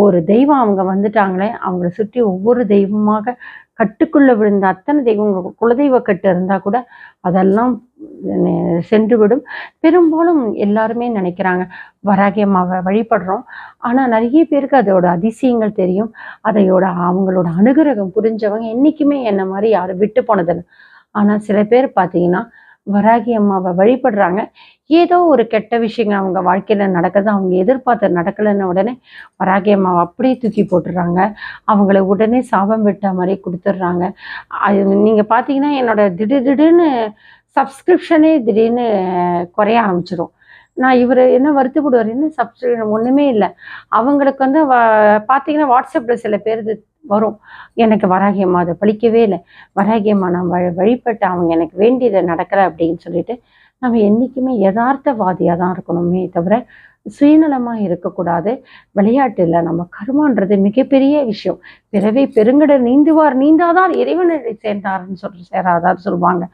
ஒரு தெய்வம் அவங்க வந்துட்டாங்களே அவங்கள சுற்றி ஒவ்வொரு தெய்வமாக கட்டுக்குள்ள விழுந்த அத்தனை தெய்வங்கள் குலதெய்வ கட்டு இருந்தா கூட அதெல்லாம் சென்றுவிடும். சென்று விடும் பெரும்பாலும் எல்லாருமே நினைக்கிறாங்க வராகி அம்மாவை வழிபடுறோம். ஆனா நிறைய பேருக்கு அதோட அதிசயங்கள் தெரியும். அதையோட அவங்களோட அனுகிரகம் புரிஞ்சவங்க என்னைக்குமே என்ன மாதிரி யாரும் விட்டு போனதில்லை. ஆனா சில பேர் பார்த்தீங்கன்னா வராகி அம்மாவை வழிபடுறாங்க. ஏதோ ஒரு கெட்ட விஷயங்கள் அவங்க வாழ்க்கையில் நடக்குது அவங்க எதிர்பார்த்த நடக்கலைன்ன உடனே வராகி அம்மாவை அப்படியே தூக்கி போட்டுடுறாங்க. அவங்கள உடனே சாபம் விட்ட மாதிரி கொடுத்துட்றாங்க. அது நீங்கள் பார்த்தீங்கன்னா என்னோட திடீர் திடீர்னு சப்ஸ்கிரிப்ஷனே திடீர்னு குறைய ஆரம்பிச்சிடும் நான் இவர் என்ன வருத்தப்படுவார்? என்ன சப்ஸ்கிரிப்ஷன் ஒன்றுமே இல்லை. அவங்களுக்கு வந்து வ- பார்த்தீங்கன்னா வாட்ஸ்அப்பில் சில பேர் வரும். எனக்கு வராகியம்மா அதை பழிக்கவே இல்லை. வராகி அம்மா நான் வழி வழிபட்டு அவங்க எனக்கு வேண்டியதை நடக்கலை அப்படின்னு சொல்லிட்டு நம்ம என்றைக்குமே யதார்த்தவாதியாக தான் இருக்கணுமே தவிர சுயநலமாக இருக்கக்கூடாது. விளையாட்டு நம்ம கர்மான்றது மிகப்பெரிய விஷயம். பிறவை பெருங்கடல் நீந்துவார் நீந்தாதான் இறைவனடி சேர்ந்தார்னு சொல்ற சேராதார் சொல்லுவாங்க.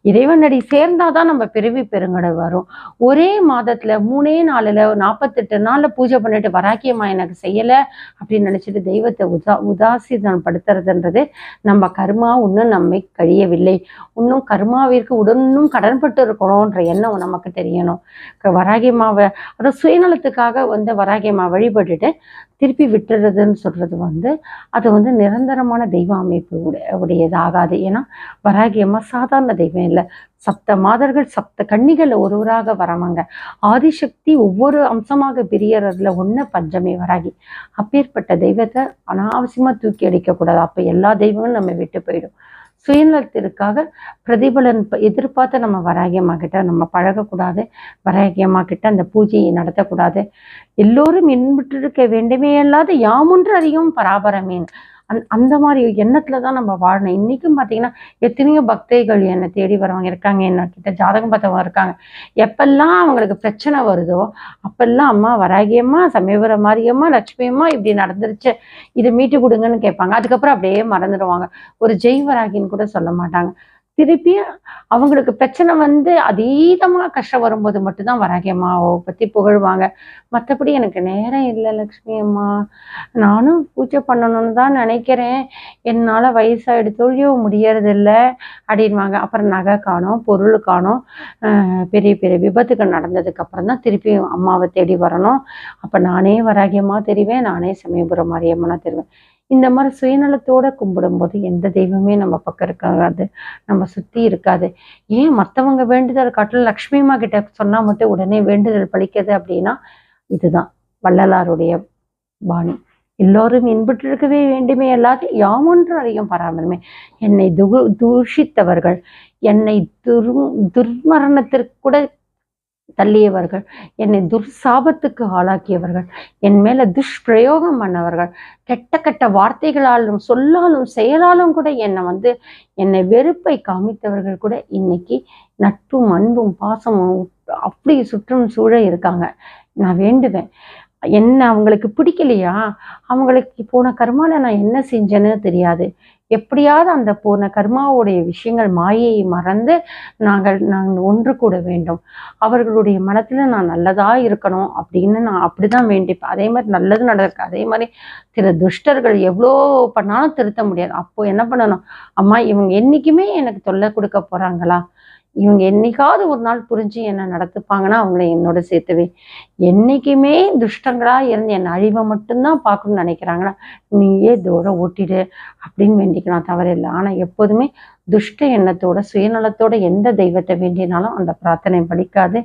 இறைவனடி சேர்ந்தாதான் நம்ம பிறவி பெருங்கடல் வரும். ஒரே மாதத்துல மூணே நாளில் நாற்பத்தெட்டு நாளில் பூஜை பண்ணிட்டு வராக்கியம்மா எனக்கு செய்யலை அப்படின்னு நினைச்சிட்டு தெய்வத்தை உதா உதாசீனப்படுத்துறதுன்றது நம்ம கர்மா இன்னும் நம்மை கழியவில்லை. இன்னும் கர்மாவிற்கு உடனும் கடன்பட்டு இருக்கணும்ன்ற எண்ணம் நமக்கு தெரியணும். க- வராகியம்மாவை அதை சுயநலத்துக்காக வந்து வராகியம்மா வழிபட்டுட்டு திருப்பி விட்டுறதுன்னு சொல்கிறது வந்து அது வந்து நிரந்தரமான தெய்வ அமைப்பு உடைய உடையதாகாது. ஏன்னா வராகியம்மா சாதாரண தெய்வம் இல்லை. சப்த மாதர்கள் சப்த கன்னிகள்ல ஒருவராக வரமாங்க ஆதிசக்தி ஒவ்வொரு அம்சமாக பிரியறதுல ஒன்று பஞ்சமே வராகி. அப்பேற்பட்ட தெய்வத்தை அனாவசியமாக தூக்கி அடிக்கக்கூடாது. அப்போ எல்லா தெய்வங்களும் நம்ம விட்டு போயிடும். சுயநலத்திற்காக பிரதிபலன் எதிர்பார்த்து நம்ம வராகியம்மா கிட்ட நம்ம பழகக்கூடாது வராகியம்மா கிட்ட அந்த பூஜையை நடத்தக்கூடாது. எல்லோரும் இன்புற்றிருக்க வேண்டுமே அல்லாது யாமொன்று அதிகம் பராபரமேன். அந் அந்த மாதிரி எண்ணத்துல தான் நம்ம வாழணும். இன்னைக்கும் பார்த்தீங்கன்னா எத்தனையோ பக்தைகள் என்னை தேடி வரவங்க இருக்காங்க என்ன கிட்ட ஜாதகம் பார்த்தவங்க இருக்காங்க. எப்பெல்லாம் அவங்களுக்கு பிரச்சனை வருதோ அப்பெல்லாம் அம்மா வராகியம்மா சமயபுர மாரியம்மா லட்சுமி அம்மா இப்படி நடந்துருச்சு இதை மீட்டு கொடுங்கன்னு கேட்பாங்க. அதுக்கப்புறம் அப்படியே மறந்துடுவாங்க. ஒரு ஜெய் வராகின்னு கூட சொல்ல மாட்டாங்க. திருப்பி அவங்களுக்கு பிரச்சனை வந்து அதீதமாக கஷ்டம் வரும்போது மட்டும்தான் வராகி அம்மாவை பற்றி புகழ்வாங்க. மற்றபடி எனக்கு நேரம் இல்லை லக்ஷ்மி அம்மா. நானும் பூஜை பண்ணணும்னு தான் நினைக்கிறேன். என்னால் வயசாகிடுத்தொழியோ முடியறதில்ல அப்படின்வாங்க. அப்புறம் நகை காணோம் பொருள் காணோம். பெரிய பெரிய விபத்துகள் நடந்ததுக்கு அப்புறம் தான் திருப்பி அம்மாவை தேடி வரணும். அப்போ நானே வராகியமாக தெரிவேன். நானே சமயபுரம் மாரியம்மனாக தெரிவேன். இந்த மாதிரி சுயநலத்தோட கும்பிடும்போது எந்த தெய்வமே நம்ம பக்கம் இருக்காது நம்ம சுத்தி இருக்காது. ஏன் மற்றவங்க வேண்டுதல் காட்டில் லக்ஷ்மி அம்மா கிட்ட சொன்னா மட்டும் உடனே வேண்டுதல் பழிக்கிறது அப்படின்னா இதுதான் வள்ளலாருடைய பாணி. எல்லோரும் இன்புற்றிருக்கவே வேண்டுமே அல்லாது யாமொன்று அறியும் பராமரமே. என்னை துகு தூஷித்தவர்கள் என்னை துர் துர்மரணத்திற்கு கூட தள்ளியவர்கள் என்னை துர்சாபத்துக்கு ஆளாக்கியவர்கள் என் மேல துஷ்பிரயோகம் பண்ணவர்கள் கெட்ட கெட்ட வார்த்தைகளாலும் சொல்லாலும் செயலாலும் கூட என்னை வந்து என்னை வெறுப்பை காமித்தவர்கள் கூட இன்னைக்கு நட்பும் அன்பும் பாசமும் அப்படி சுற்றும் சூழ இருக்காங்க. நான் வேண்டுவேன். என்ன அவங்களுக்கு பிடிக்கலையா? அவங்களுக்கு போன கர்மாவில் நான் என்ன செஞ்சேன்னு தெரியாது. எப்படியாவது அந்த போன கர்மாவுடைய விஷயங்கள் மாயையை மறந்து நாங்கள் நாங்கள் ஒன்று கூட வேண்டும். அவர்களுடைய மனத்தில் நான் நல்லதாக இருக்கணும் அப்படின்னு நான் அப்படி தான் வேண்டிப்பேன். அதே மாதிரி நல்லது நடக்கு அதே மாதிரி சில துஷ்டர்கள் எவ்வளோ பண்ணாலும் திருத்த முடியாது. அப்போ என்ன பண்ணணும்? அம்மா இவங்க என்றைக்குமே எனக்கு தொல்லை கொடுக்க போகிறாங்களா இவங்க என்னைக்காவது ஒரு நாள் புரிஞ்சு என்ன நடத்துப்பாங்கன்னா அவங்கள என்னோட சேர்த்துவே என்னைக்குமே துஷ்டங்களா இருந்து என் அழிவை மட்டும்தான் பார்க்கணும்னு நினைக்கிறாங்கன்னா நீயே தூரம் ஓட்டிடு அப்படின்னு வேண்டிக்கலாம் தவறில்லை. ஆனா எப்போதுமே துஷ்ட எண்ணத்தோட சுயநலத்தோட எந்த தெய்வத்தை வேண்டினாலும் அந்த பிரார்த்தனை படிக்காது.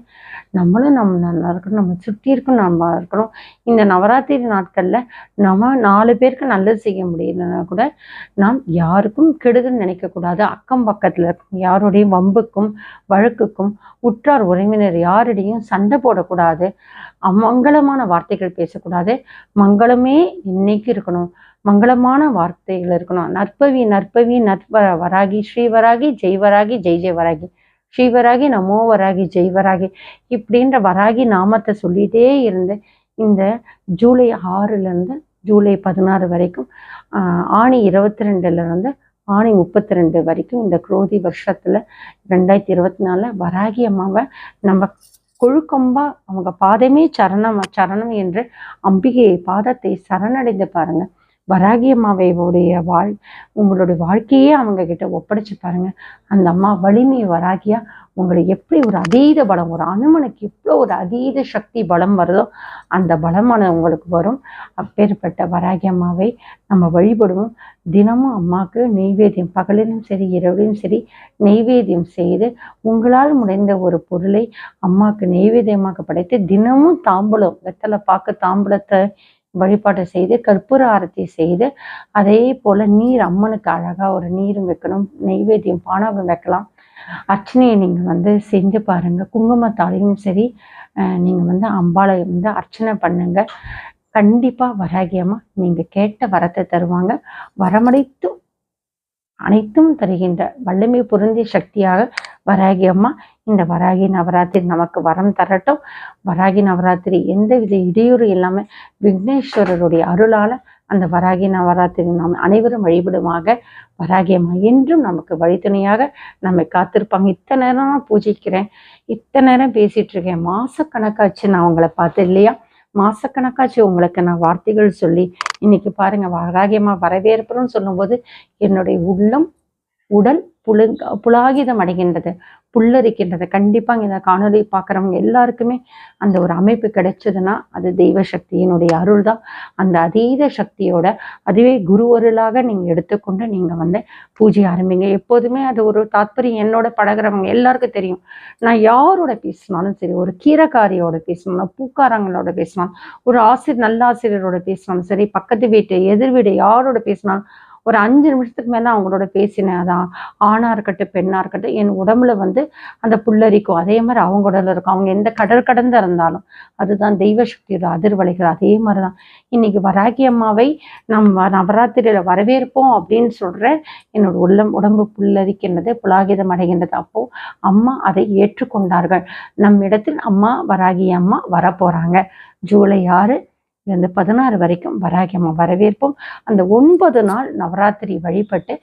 நம்மளும் நம்ம நல்லா இருக்கணும். நம்ம சுற்றி இருக்கணும் நம்ம இருக்கணும். இந்த நவராத்திரி நாட்கள்ல நம்ம நாலு பேருக்கு நல்லது செய்ய முடியலன்னா கூட நாம் யாருக்கும் கெடுதல் நினைக்கக்கூடாது. அக்கம் பக்கத்துல இருக்கும் யாருடைய வம்புக்கும் வழக்குக்கும் உற்றார் உறவினர் யாரிடையும் சண்டை போடக்கூடாது. அமங்கலமான வார்த்தைகள் பேசக்கூடாது. மங்களமே இன்னைக்கு இருக்கணும். மங்களமான வார்த்தைகள் இருக்கணும். நற்பவி நற்பவி நற்ப வராகி ஸ்ரீவராகி ஜெய்வராகி ஜெய் ஜெய் வராகி. ஸ்ரீவராகி நமோ வராகி ஜெய்வராகி இப்படின்ற வராகி நாமத்தை சொல்லிட்டே இருந்து இந்த ஜூலை ஆறுலேருந்து ஜூலை பதினாறு வரைக்கும் ஆணி இருபத்தி ரெண்டுலேருந்து ஆணி முப்பத்தி ரெண்டு வரைக்கும் இந்த குரோதி வருஷத்தில் ரெண்டாயிரத்தி இருபத்தி நாலில் வராகி அம்மாவை நம்ம கொழுக்கம்பா அவங்க பாதமே சரணம் சரணம் என்று அம்பிகையை பாதத்தை சரணடைந்து பாருங்கள் வராகி அம்மாவையுடைய வாழ் உங்களுடைய வாழ்க்கையே அவங்க கிட்ட ஒப்படைச்சு பாருங்க. அந்த அம்மா வலிமை வராகியா? உங்களை எப்படி ஒரு அதீத பலம் ஒரு அனுமனுக்கு எவ்வளோ ஒரு அதீத சக்தி பலம் வருதோ அந்த பலமான உங்களுக்கு வரும். அப்பேற்பட்ட வராகி அம்மாவை நம்ம வழிபடுவோம். தினமும் அம்மாவுக்கு நெய்வேத்தியம் பகலிலும் சரி இரவிலும் சரி நெய்வேத்தியம் செய்து உங்களால் முடிந்த ஒரு பொருளை அம்மாவுக்கு நெய்வேத்தியமாக படைத்து தினமும் தாம்பூலம் வெத்தலை பார்க்க தாம்பூலத்தை வழிபாட்டை செய்து கற்பூர ஆரத்தி செய்து அதே போல நீர் அம்மனுக்கு அழகா ஒரு நீரும் வைக்கணும் நெய்வேத்தியம் பானகம் வைக்கலாம். அர்ச்சனையை நீங்கள் வந்து செஞ்சு பாருங்க. குங்குமத்தாலையும் சரி அஹ் நீங்க வந்து அம்பாளை வந்து அர்ச்சனை பண்ணுங்க. கண்டிப்பா வராகியம்மா நீங்க கேட்ட வரத்தை தருவாங்க. வரமடைத்தும் அனைத்தும் தருகின்ற வல்லமை பொருந்திய சக்தியாக வராகியம்மா இந்த வராகி நவராத்திரி நமக்கு வரம் தரட்டும். வராகி நவராத்திரி எந்தவித இடையூறு இல்லாமல் விக்னேஸ்வரருடைய அருளால அந்த வராகி நவராத்திரி நாம் அனைவரும் வழிபடுமாக வராகி அம்மா என்றும் நமக்கு வழித்துணையாக நம்மை காத்திருப்பாங்க. இத்தனை நேரம் நான் பூஜிக்கிறேன். இத்தனை நேரம் பேசிட்டு இருக்கேன். மாசக்கணக்காச்சு நான் உங்களை பார்த்து இல்லையா? மாசக்கணக்காச்சு உங்களுக்கு நான் வார்த்தைகள் சொல்லி இன்னைக்கு பாருங்க. வராகியமா வரவேற்புன்னு சொல்லும்போது என்னுடைய உள்ளம் உடல் புழுங்க புலாகிதம் அடைகின்றது புல்லரிக்கின்றது. கண்டிப்பாக இந்த காணொளி பார்க்குறவங்க எல்லாருக்குமே அந்த ஒரு அமைப்பு கிடைச்சதுன்னா அது தெய்வ சக்தியினுடைய அருள் தான் அந்த அதீத சக்தியோட அதுவே குரு அருளாக நீங்கள் எடுத்துக்கொண்டு நீங்கள் வந்து பூஜை ஆரம்பிங்க. எப்போதுமே அது ஒரு தாத்பரியம். என்னோட பழகிறவங்க எல்லாருக்கும் தெரியும். நான் யாரோட பேசினாலும் சரி ஒரு கீரைக்காரியோட பேசினாலும் பூக்காரங்களோட பேசினாலும் ஒரு ஆசிரியர் நல்ல ஆசிரியரோட பேசினாலும் சரி பக்கத்து வீட்டு எதிர் வீடு யாரோட பேசினாலும் ஒரு அஞ்சு நிமிஷத்துக்கு மேலே அவங்களோட பேசினேன். அதான் ஆணாக இருக்கட்டும் பெண்ணாக இருக்கட்டும் என் உடம்புல வந்து அந்த புல்லரிக்கும் அதே மாதிரி அவங்க உடம்புல இருக்கும். அவங்க எந்த கடல் கடந்து இருந்தாலும் அதுதான் தெய்வ சக்தியோட அதிர்வலைகள். அதே மாதிரி தான் இன்னைக்கு வராகி அம்மாவை நம்ம நவராத்திரியில் வரவேற்போம் அப்படின்னு சொல்கிற என்னோட உள்ளம் உடம்பு புல்லரிக்கின்றது புலாகிதம் அடைகின்றது. அப்போ அம்மா அதை ஏற்றுக்கொண்டார்கள். நம் இடத்தில் அம்மா வராகி அம்மா வரப்போகிறாங்க ஜூலை ஆறு இருந்து பதினாறு வரைக்கும் வராகியம்மா வரவேற்போம். அந்த ஒன்பது நாள் நவராத்திரி வழிபட்டு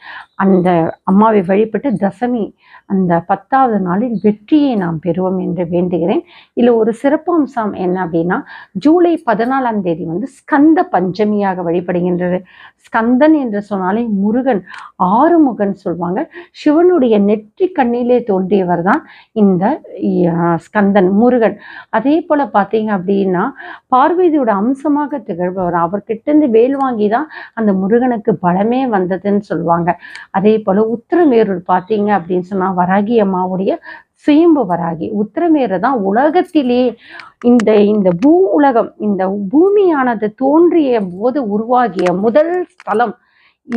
அந்த அம்மாவை வழிபட்டு தசமி அந்த பத்தாவது நாளில் வெற்றியை நாம் பெறுவோம் என்று வேண்டுகிறேன். இதில் ஒரு சிறப்பம்சம் என்ன அப்படின்னா ஜூலை பதினாலாம் தேதி வந்து ஸ்கந்த பஞ்சமியாக வழிபடுகின்றது. ஸ்கந்தன் என்று சொன்னாலே முருகன் ஆறுமுகன் சொல்லுவாங்க சிவனுடைய நெற்றி கண்ணிலே தோன்றியவர் தான் இந்த ஸ்கந்தன் முருகன். அதே போல பார்த்தீங்க அப்படின்னா பார்வதியோட அம்சமாக திகழ்பவர். அவர்கிட்ட இருந்து வேல் வாங்கி தான் அந்த முருகனுக்கு பலமே வந்ததுன்னு சொல்லுவாங்க. அதே போல உத்திரமேரூர் பார்த்தீங்க அப்படின்னு சொன்னா வராகி அம்மாவுடைய சுயம்பு வராகி. உத்திரமேரு தான் உலகத்திலே இந்த இந்த பூ உலகம் இந்த பூமியானது தோன்றிய போது உருவாகிய முதல் ஸ்தலம்.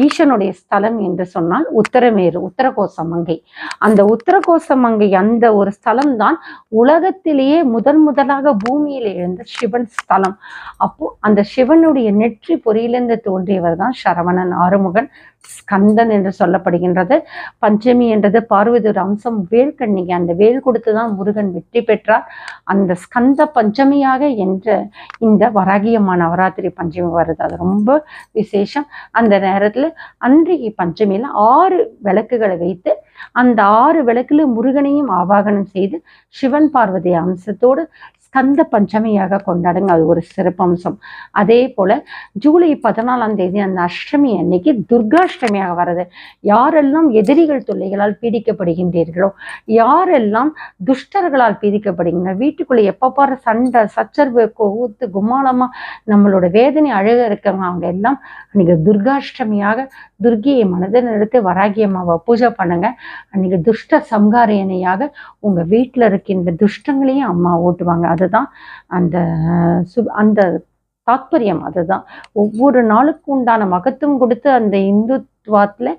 ஈசனுடைய ஸ்தலம் என்று சொன்னால் உத்தரமேரு உத்தரகோசமங்கை அந்த உத்தரகோசமங்கை அந்த ஒரு ஸ்தலம் தான் உலகத்திலேயே முதன் முதலாக பூமியில் எழுந்த சிவன் ஸ்தலம். அப்போ அந்த சிவனுடைய நெற்றி பொறியிலிருந்து தோன்றியவர் தான் சரவணன் ஆறுமுகன். ஸ்கந்தன் என்று சொல்லப்படுகின்றது. பஞ்சமி என்றது பார்வதியோட அம்சம். வேல்கண்ணிகை அந்த வேல் கொடுத்து தான் முருகன் வெற்றி பெற்றார். அந்த ஸ்கந்த பஞ்சமியாக என்ற இந்த வராகியம்மா நவராத்திரி பஞ்சமி வருது. அது ரொம்ப விசேஷம். அந்த நேரத்தில் அன்றைக்கு பஞ்சமியில் ஆறு விளக்குகளை வைத்து அந்த ஆறு விளக்குல முருகனையும் ஆவாகனம் செய்து சிவன் பார்வதி அம்சத்தோடு ஸ்கந்த பஞ்சமியாக கொண்டாடுங்க. அது ஒரு சிறப்பம்சம் அதே போல ஜூலை பதினாலாம் தேதி அந்த அஷ்டமி அன்னைக்கு துர்காஷ்டமியாக வர்றது. யாரெல்லாம் எதிரிகள் தொல்லைகளால் பீடிக்கப்படுகின்றீர்களோ யாரெல்லாம் துஷ்டர்களால் பீடிக்கப்படுகின்ற வீட்டுக்குள்ளே எப்ப பாரு சண்டை சச்சரவு கூத்து கும்மாளமா நம்மளோட வேதனை அழக இருக்கவங்க அவங்க எல்லாம் அன்னைக்கு துர்காஷ்டமியாக துர்கியை மனதில் எடுத்து வராகி அம்மாவை பூஜை பண்ணுங்க. அன்னைக்கு துஷ்ட சம்காரியனையாக உங்க வீட்டில் இருக்கின்ற துஷ்டங்களையும் அம்மா ஓட்டுவாங்க. அதுதான் அந்த சு அந்த தாத்பரியம் அதுதான். ஒவ்வொரு நாளுக்கு உண்டான மகத்துவம் கொடுத்து அந்த இந்துத்துவத்துல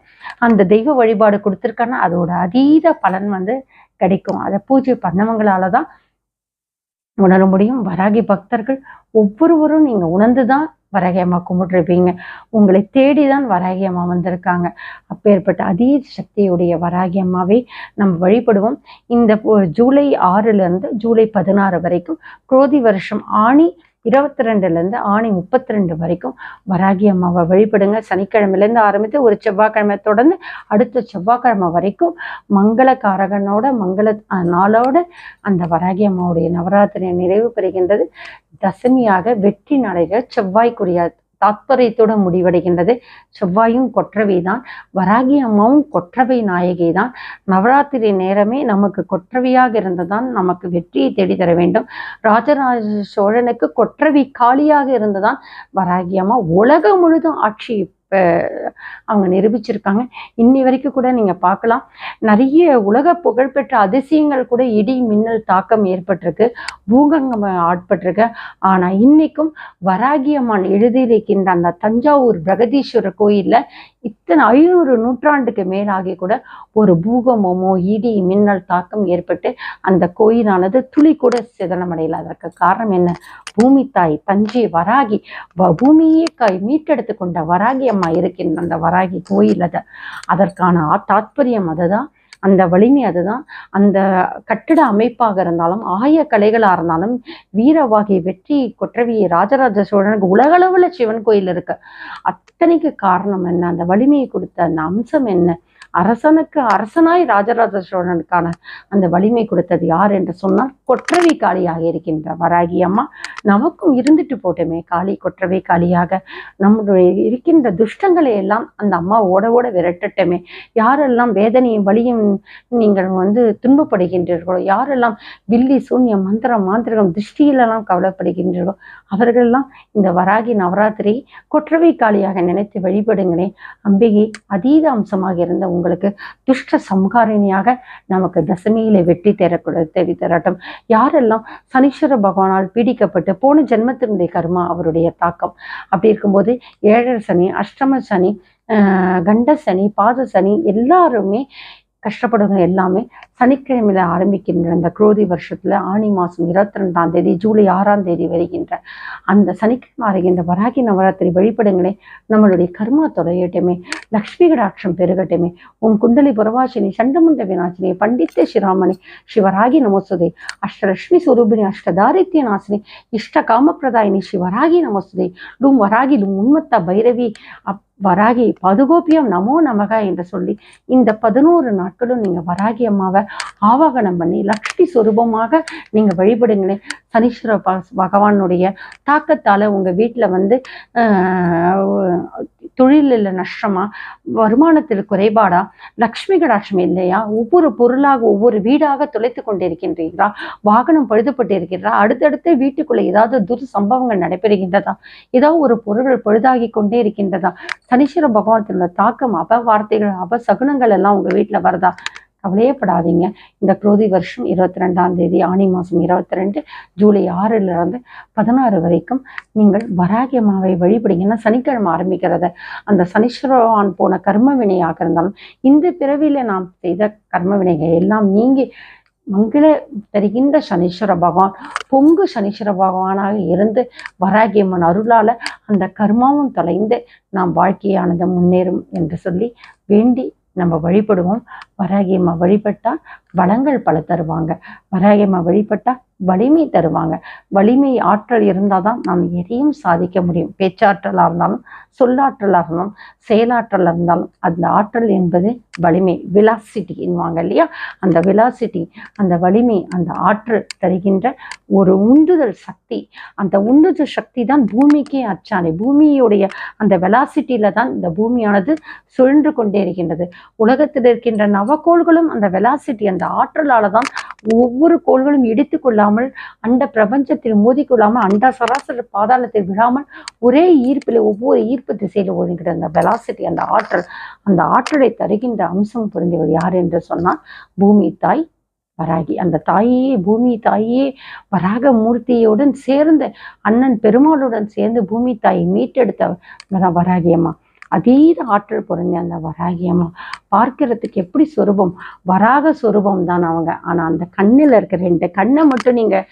அந்த தெய்வ வழிபாடு கொடுத்துருக்காங்கன்னா அதோட அதீத பலன் வந்து கிடைக்கும். அதை பூஜை பண்ணவங்களால தான் உணர முடியும். வராகி பக்தர்கள் ஒவ்வொருவரும் நீங்க உணர்ந்துதான் தான் அம்மா கும்பிட்டுருப்பீங்க. உங்களை தேடி தான் வராகி அம்மா வந்திருக்காங்க. அப்பேற்பட்ட அதீத சக்தியுடைய வராகி அம்மாவை நம்ம வழிபடுவோம். இந்த ஜூலை ஆறுல இருந்து ஜூலை பதினாறு வரைக்கும் குரோதி வருஷம் ஆணி இருபத்தி ரெண்டுலேருந்து ஆணி முப்பத்தி ரெண்டு வரைக்கும் வராகி அம்மாவை வழிபடுங்க. சனிக்கிழமையிலேருந்து ஆரம்பித்து ஒரு செவ்வாய்க்கிழமை தொடர்ந்து அடுத்த செவ்வாய்க்கிழமை வரைக்கும் மங்களகாரகனோட மங்கள நாளோட அந்த வராகி அம்மாவுடைய நவராத்திரி நிறைவு பெறுகின்றது. தசமியாக வெற்றி நடைக செவ்வாய்க்குரிய தாத்பரியத்தோட முடிவடைகின்றது. செவ்வாயும் கொற்றவை தான் வராகி அம்மாவும் கொற்றவை நாயகி தான் நவராத்திரி நேரமே நமக்கு கொற்றவையாக இருந்ததான் நமக்கு வெற்றியை தேடித்தர வேண்டும். ராஜராஜ சோழனுக்கு கொற்றவை காலியாக இருந்ததான் வராகி அம்மா உலகம் முழுதும் ஆட்சி அவங்க நிரூபிச்சிருக்காங்க. இன்னி வரைக்கும் கூட நீங்க பார்க்கலாம். நிறைய உலக புகழ்பெற்ற அதிசயங்கள் கூட இடி மின்னல் தாக்கம் ஏற்பட்டிருக்கு. பூகங்கம் ஆட்பட்டிருக்கு. ஆனா இன்னைக்கும் வராகி அம்மன் எழுதியிருக்கின்ற அந்த தஞ்சாவூர் பிரகதீஸ்வரர் கோயில்ல இத்தனை ஐநூறு நூற்றாண்டுக்கு மேலாகி கூட ஒரு பூகம்பமோ இடி மின்னல் தாக்கம் ஏற்பட்டு அந்த கோயிலானது துளி கூட சிதனமடையல அதற்கு காரணம் என்ன? பூமி தாய் தஞ்சை வராகி வ- பூமியே காய் மீட்டெடுத்து கொண்ட வராகி அம்மா இருக்கின்ற அந்த வராகி கோயில் அது அதற்கான ஆ- தாத்பரியம் அதுதான். அந்த வலிமை அதுதான். அந்த கட்டிட அமைப்பாக இருந்தாலும் ஆய கலைகளாக இருந்தாலும் வீரவாகி வெற்றி கொற்றவி ராஜராஜ சோழனுக்கு உலகளவுல சிவன் கோயில் இருக்கு. அத்தனைக்கு காரணம் என்ன? அந்த வலிமையை கொடுத்த அந்த அம்சம் என்ன? அரசனுக்கு அரசனாய் ராஜராஜ சோழனுக்கான அந்த வலிமை கொடுத்தது யார் என்று சொன்னால் கொற்றவி காளியாக இருக்கின்ற வராகி அம்மா. நமக்கும் இருந்துட்டு போட்டுமே காளி கொற்றவை காளியாக. நம்முடைய இருக்கின்ற துஷ்டங்களை எல்லாம் அந்த அம்மா ஓட ஓட விரட்டட்டமே. யாரெல்லாம் வேதனையும் வழியும் நீங்கள் வந்து துன்பப்படுகின்றீர்களோ யாரெல்லாம் வில்லி சூன்யம் மந்திரம் மாந்திரகம் திருஷ்டியிலெல்லாம் கவலைப்படுகின்றீர்களோ அவர்களெல்லாம் இந்த வராகி நவராத்திரி கொற்றவை காளியாக நினைத்து வழிபடுங்களேன் அம்பிகை அதீத அம்சமாக இருந்த உங்களுக்கு துஷ்ட சம்ஹாரிணியாக நமக்கு தசமியில வெற்றி தரக்கூட தேடி தரட்டும் யாரெல்லாம் சனீஸ்வர பகவானால் பீடிக்கப்பட்டு போன ஜென்மத்தினுடைய கர்மா அவருடைய தாக்கம். அப்படி இருக்கும்போது ஏழரை சனி அஷ்டம சனி ஆஹ் கண்ட சனி பாத சனி எல்லாருமே கஷ்டப்படுங்க எல்லாமே சனிக்கிழமையில ஆரம்பிக்கின்ற அந்த குரோதி வருஷத்துல ஆணி மாசம் இருபத்தி ரெண்டாம் தேதி ஜூலை ஆறாம் தேதி வருகின்ற அந்த சனிக்கிழமை வருகின்ற வராகி நவராத்திரி வழிபடுங்களே. நம்மளுடைய கர்மா தொலையட்டுமே லக்ஷ்மி கடாட்சம் பெருகட்டுமே. உன் குண்டலி புறவாசினி சண்டமுண்ட விநாசினி பண்டித்த ஸ்ரீராமணி சிவராகி நமசுதே அஷ்டலட்சுமி சுரூபிணி அஷ்டதாரித்ய நாசினி இஷ்ட காமப்பிரதாயினி சிவராகி நமசுதே லும் வராகி லும் உன்மத்த பைரவி அப் வராகி பதுகோபியம் நமோ நமக என்று சொல்லி இந்த பதினோரு நாட்களும் நீங்க வராகி அம்மாவை ஆவாகனம் பண்ணி லக்ஷ்மி சுரூபமாக நீங்க வழிபடுங்களேன். சனீஸ்வர பகவானுடைய தாக்கத்தால உங்க வீட்டுல வந்து தொழிலில் நஷ்டமா? வருமானத்தில் குறைபாடா? லக்ஷ்மி கடாட்சம் இல்லையா? ஒவ்வொரு பொருளாக ஒவ்வொரு வீடாக தொலைத்து கொண்டிருக்கின்றீர்களா? வாகனம் பழுதுபட்டு இருக்கிறதா அடுத்தடுத்து வீட்டுக்குள்ள ஏதாவது துர் சம்பவங்கள் நடைபெறுகின்றதா? ஏதாவது ஒரு பொருள்கள் பழுதாகி கொண்டே இருக்கின்றதா? சனீஸ்வர பகவானத்தினோட தாக்கம் அப வார்த்தைகள் அப சகுனங்கள் எல்லாம் உங்க வீட்டுல வருதா? கவலையப்படாதீங்க. இந்த குரோதி வருஷம் இருபத்தி ரெண்டாம் தேதி ஆணி மாதம் இருபத்தி ரெண்டு ஜூலை ஆறிலிருந்து பதினாறு வரைக்கும் நீங்கள் வராகி அம்மாவை வழிபடுங்கன்னா சனிக்கிழமை ஆரம்பிக்கிறத. அந்த சனீஸ்வரவான் போன கர்ம வினையாக இருந்தாலும் இந்த பிறவியில் நாம் செய்த கர்ம வினைகள் எல்லாம் நீங்கி மங்கள தருகின்ற சனீஸ்வர பகவான் பொங்கு சனீஸ்வர பகவானாக இருந்து வராகியம்மன் அருளால் அந்த கர்மாவும் தொலைந்து நாம் வாழ்க்கையானது முன்னேறும் என்று சொல்லி வேண்டி நம்ம வழிபடுவோம். வராகியம்மா வழிபட்டால் வழிபட்டா வளங்கள் பல தருவாங்க. வராகியம்மா வழிபட்டால் வழிபட்டா வலிமை தருவாங்க. வலிமை ஆற்றல் இருந்தால் தான் நாம் எதையும் சாதிக்க முடியும். பேச்சாற்றலாக இருந்தாலும் சொல்லாற்றலாக இருந்தாலும் செயலாற்றலாக இருந்தாலும் அந்த ஆற்றல் என்பது வலிமை விலாசிட்டி என்பாங்க இல்லையா? அந்த விலாசிட்டி அந்த வலிமை அந்த ஆற்றல் தருகின்ற ஒரு உந்துதல் சக்தி. அந்த உந்துதல் சக்தி தான் பூமிக்கே அச்சாணி. பூமியுடைய அந்த வெலாசிட்டியில தான் இந்த பூமியானது சுழன்று கொண்டே இருக்கின்றது. உலகத்தில் இருக்கின்ற நவக்கோள்களும் அந்த வெலாசிட்டி அந்த ஆற்றலால தான் ஒவ்வொரு கோள்களும் இடித்து கொள்ளாமல் அண்ட பிரபஞ்சத்தில் மோதிக்கொள்ளாமல் அண்ட சராசர பாதாளத்தில் விழாமல் ஒரே ஈர்ப்பில் ஒவ்வொரு ஈர்ப்பு திசையில் ஒழுங்குகிற அந்த வெலாசிட்டி அந்த ஆற்றல் அந்த ஆற்றலை தருகின்ற அம்சம் புரிந்தவர் யார் என்று சொன்னால் பூமி தாய் வராகி. அந்த தாயே பூமி தாயே வராக மூர்த்தியுடன் சேர்ந்து அண்ணன் பெருமாளுடன் சேர்ந்து பூமி தாயை மீட்டெடுத்த வராகி அம்மா. அதீத ஆற்றல் பொருந்திய அந்த வராகி அம்மா பார்க்கறதுக்கு எப்படி சொரூபம்? வராக சொரூபம் தான் அவங்க. ஆனால் அந்த கண்ணில் இருக்கிற ரெண்டு கண்ணை மட்டும் நீங்கள்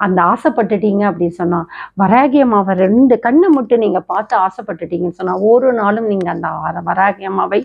அந்த ஆசைப்பட்டுட்டீங்க அப்படின்னு சொன்னா வராகி அம்மாவை ரெண்டு கண்ணை மட்டும் நீங்கள் பார்த்து ஆசைப்பட்டுட்டீங்கன்னு சொன்னால் ஒரு நாளும் நீங்கள் அந்த வராகியம்மாவை வராகி அம்மாவை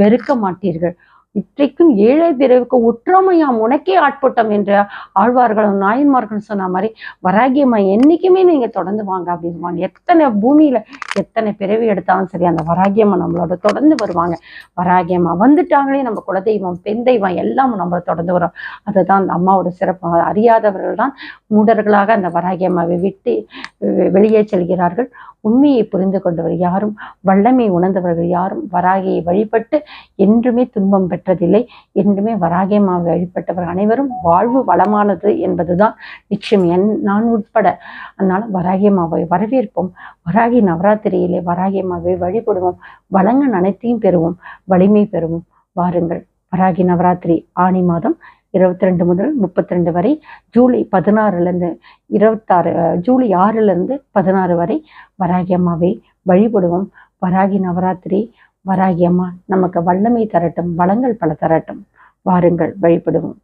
வெறுக்க மாட்டீர்கள். இற்றைக்கும் ஏழை பிறவுக்கு ஒற்றுமையாம் உனக்கே ஆட்பட்டம் என்று ஆழ்வார்களும் நாயன்மார்களும் சொன்ன மாதிரி வராகியம்மா என்னைக்குமே நீங்க தொடர்ந்து வாங்க அப்படின்வாங்க எத்தனை பூமியில எத்தனை பிறவி எடுத்தாலும் சரி அந்த வராகியம்மா நம்மளோட தொடர்ந்து வருவாங்க. வராகியம்மா வந்துட்டாங்களே நம்ம குலதெய்வம் பெண் தெய்வம் எல்லாம் நம்மளை தொடர்ந்து வரும். அதுதான் அந்த அம்மாவோட சிறப்பு. அறியாதவர்கள் தான் மூடர்களாக அந்த வராகியம்மாவை விட்டு வெ- வெளியே செல்கிறார்கள். உண்மையை புரிந்து கொண்டவர் யாரும் வல்லமை உணர்ந்தவர்கள் யாரும் வராகியை வழிபட்டு என்றுமே துன்பம் பெற்ற பெற்றதில்லை. என்றுமே வராகியமாக வழிபட்டவர் அனைவரும் வாழ்வு வளமானது என்பதுதான் நிச்சயம். என் நான் உட்பட அதனால வராகியமாவை வரவேற்போம். வராகி நவராத்திரியிலே வராகியமாவை வழிபடுவோம். வளங்கள் அனைத்தையும் பெறுவோம். வலிமை பெறுவோம். வாருங்கள். வராகி நவராத்திரி ஆணி மாதம் இருபத்தி ரெண்டு முதல் முப்பத்தி ரெண்டு வரை ஜூலை பதினாறுலேருந்து இருபத்தாறு ஜூலை ஆறுலேருந்து பதினாறு வரை வராகி அம்மாவை வழிபடுவோம். வராகி நவராத்திரி வராகி அம்மா நமக்கு வல்லமை தரட்டும் வளங்கள் பல தரட்டும். வாருங்கள் வழிபடுவோம்.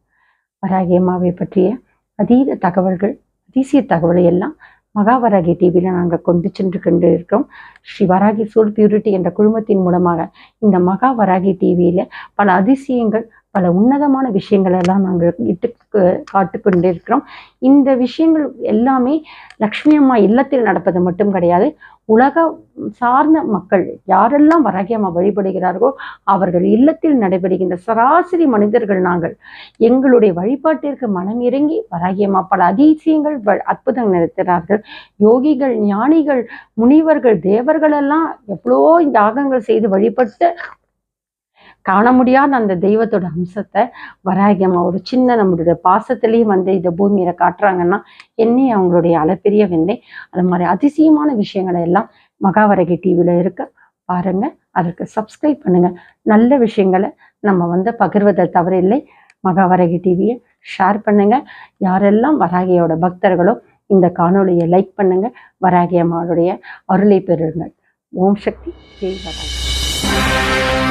வராகி அம்மாவை பற்றிய அதீத தகவல்கள் அதிசய தகவலை எல்லாம் மகாவராகி டிவியில் நாங்கள் கொண்டு சென்று கொண்டு இருக்கிறோம் ஸ்ரீ வராகி சோல் பியூரிட்டி என்ற குழுமத்தின் மூலமாக இந்த மகாவராகி டிவியில் பல அதிசயங்கள் பல உன்னதமான விஷயங்கள் எல்லாம் நாங்கள் இட்டு காட்டு கொண்டு இருக்கிறோம் இந்த விஷயங்கள் எல்லாமே லக்ஷ்மி அம்மா இல்லத்தில் நடப்பது மட்டும் கிடையாது. உலக சார்ந்த மக்கள் யாரெல்லாம் வராகி வழிபடுகிறார்களோ அவர்கள் இல்லத்தில் நடைபெறுகின்ற சராசரி மனிதர்கள் நாங்கள். எங்களுடைய வழிபாட்டிற்கு மனம் இறங்கி வரகியம்மா பல அதிசயங்கள் வ- அற்புதங்கள் நடத்தினார்கள் யோகிகள் ஞானிகள் முனிவர்கள் தேவர்கள் எல்லாம் எவ்வளோ யாகங்கள் செய்து வழிபட்டு காண முடியாத அந்த தெய்வத்தோட அம்சத்தை வராகி அம்மா ஒரு சின்ன நம்மளுடைய பாசத்திலையும் வந்து இந்த பூமியில காட்டுறாங்கன்னா என்னையும் அவங்களுடைய அளப்பெரிய வெண்ணை. அது மாதிரி அதிசயமான விஷயங்களை எல்லாம் மகாவரகி டிவியில் இருக்க. பாருங்க அதற்கு சப்ஸ்கிரைப் பண்ணுங்க. நல்ல விஷயங்களை நம்ம வந்து பகிர்வதில் தவறில்லை. மகாவரகி டிவியை ஷேர் பண்ணுங்க. யாரெல்லாம் வராகியோட பக்தர்களோ இந்த காணொளியை லைக் பண்ணுங்க. வராகி அம்மாவுடைய அருளை பெறுங்கள். ஓம் சக்தி ஜெய் வராகி.